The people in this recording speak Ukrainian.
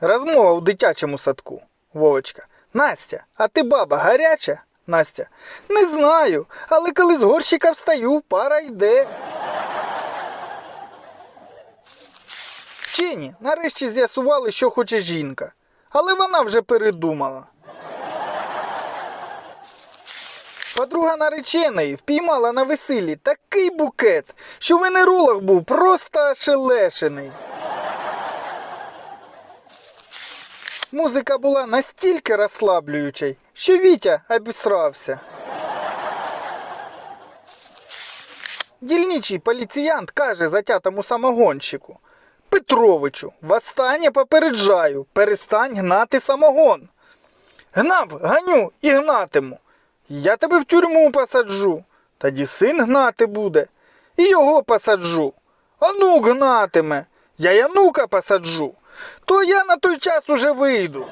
Розмова у дитячому садку. Вовочка. Настя, а ти баба гаряча? Настя. Не знаю, але коли з горщика встаю, пара йде. Вчені нарешті з'ясували, що хоче жінка. Але вона вже передумала. Подруга нареченої впіймала на весіллі такий букет, що венеролог був просто ошелешений. Музика була настільки розслаблюючою, що Вітя обісрався. Дільничий поліціянт каже затятому самогонщику. Петровичу, востаннє попереджаю, перестань гнати самогон. Гнав, ганю і гнатиму. Я тебе в тюрму посаджу. Тоді син гнати буде. І його посаджу. Онук гнатиме. Я янука посаджу. То я на той час уже вийду.